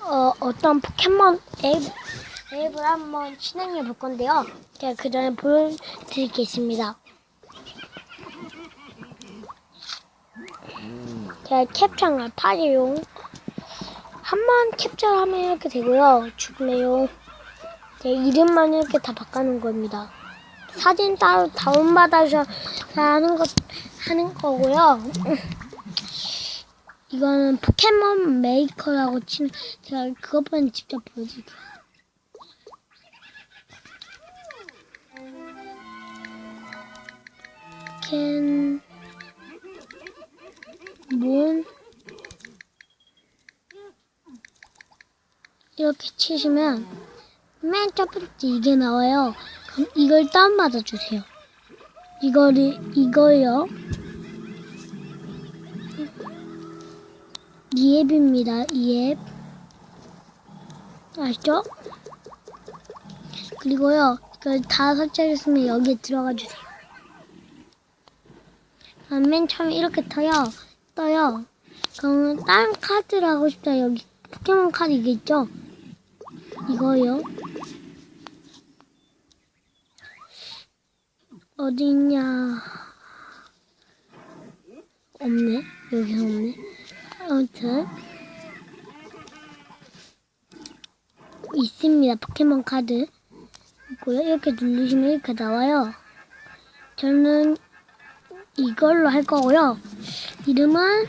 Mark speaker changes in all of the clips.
Speaker 1: 어, 어떤 포켓몬 앱, 앱을 한번 진행해 볼 건데요. 제가 그 전에 보여드리겠습니다. 제가 캡처를 파리용 한 번 캡처하면 이렇게 되고요. 죽네요. 제 이름만 이렇게 다 바꾸는 겁니다. 사진 따로 다운받아서 하는 것 하는 거고요. 이거는 포켓몬 메이커라고 치는 제가 그것만 직접 보여드릴게요. 캔, 몬, 이렇게 치시면 맨 첫 번째 이게 나와요. 그럼 이걸 다운받아 주세요. 이거를, 이거요. 이 앱입니다. 이 앱. 아시죠? 그리고요. 다 설치하겠으면 여기에 들어가 주세요. 그럼 맨 처음에 이렇게 떠요. 떠요. 그러면 다른 카드를 하고 싶다. 여기 포켓몬 카드 이게 있죠? 이거요. 어디 있냐? 없네. 여기서 없네. 아무튼 있습니다. 포켓몬 카드 있고요. 이렇게 누르시면 이렇게 나와요. 저는 이걸로 할 거고요. 이름은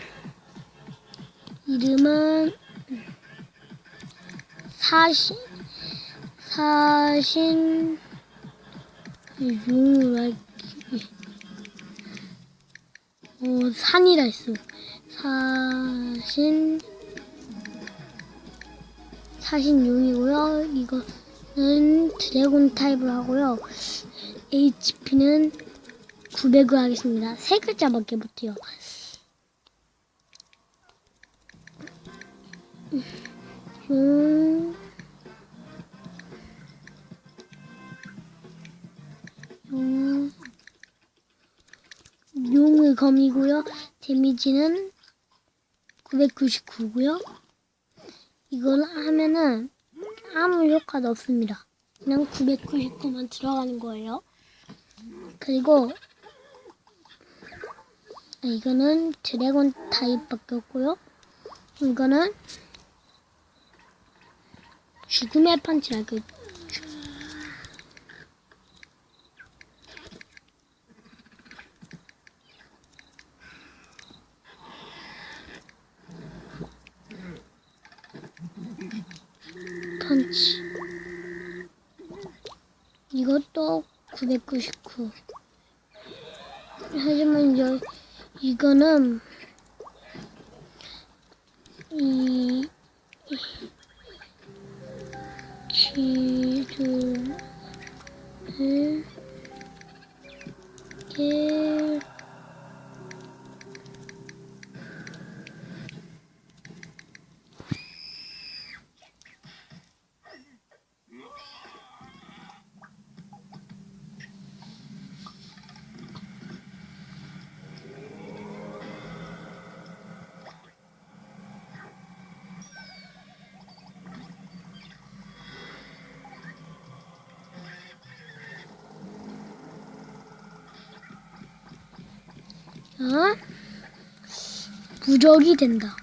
Speaker 1: 이름은 사신 사신 용으로 할게. 어, 산이라 했어. 사신 사신용이고요. 이거는 드래곤 타입을 하고요. HP는 900을 하겠습니다. 세 글자밖에 못해요. 용, 용, 용의 검이고요. 데미지는 999고요. 이걸 하면은 아무 효과도 없습니다. 그냥 999만 들어가는 거예요. 그리고 이거는 드래곤 타입밖에 없고요. 이거는 죽음의 펀치라고 펀치. 이것도 999. 하지만 여, 이거는 이 기준을 게 어? 부적이 된다.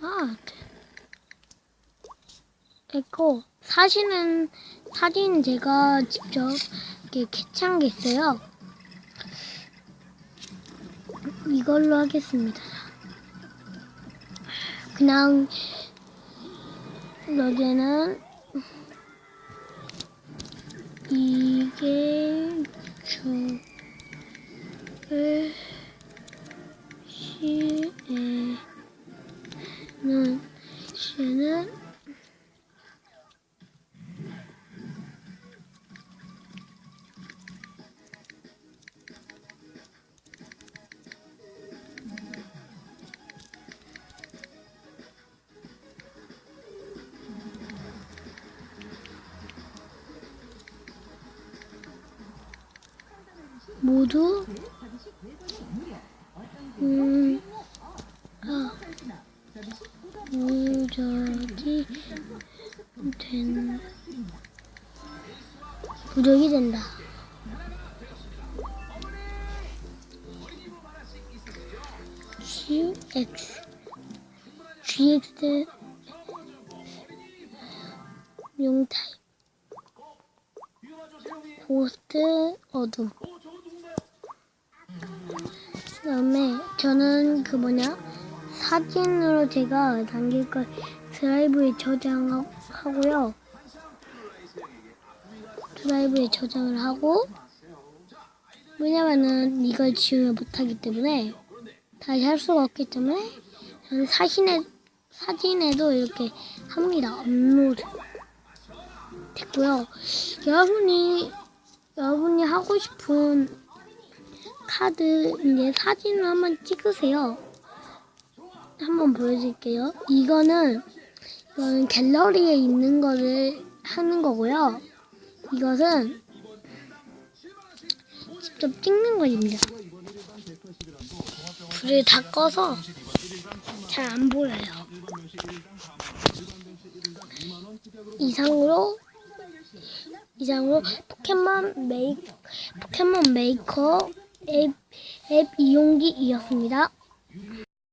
Speaker 1: 아, 됐고 사진은 사진 제가 직접 이렇게 캐치한 게 있어요. 이걸로 하겠습니다. 그냥 여기는 이게 저의 모두? 음, 아, 무적이 된 무적이 된다. GX GX 용 타입. 고스트 어둠 그 다음에 저는 그 뭐냐? 사진으로 제가 남길 걸 드라이브에 저장하고요. 드라이브에 저장을 하고 왜냐면은 이걸 지우면 못하기 때문에 다시 할 수가 없기 때문에 저는 사진에 사진에도 이렇게 합니다. 업로드 됐고요. 여러분이 여러분이 하고 싶은 카드 이제 사진을 한번 찍으세요. 한번 보여드릴게요. 이거는 이거는 갤러리에 있는 거를 하는 거고요. 이것은 직접 찍는 거입니다. 불을 다 꺼서 잘 안 보여요. 이상으로 이상으로 포켓몬 메이 포켓몬 메이커 앱, 앱 이용기이었습니다.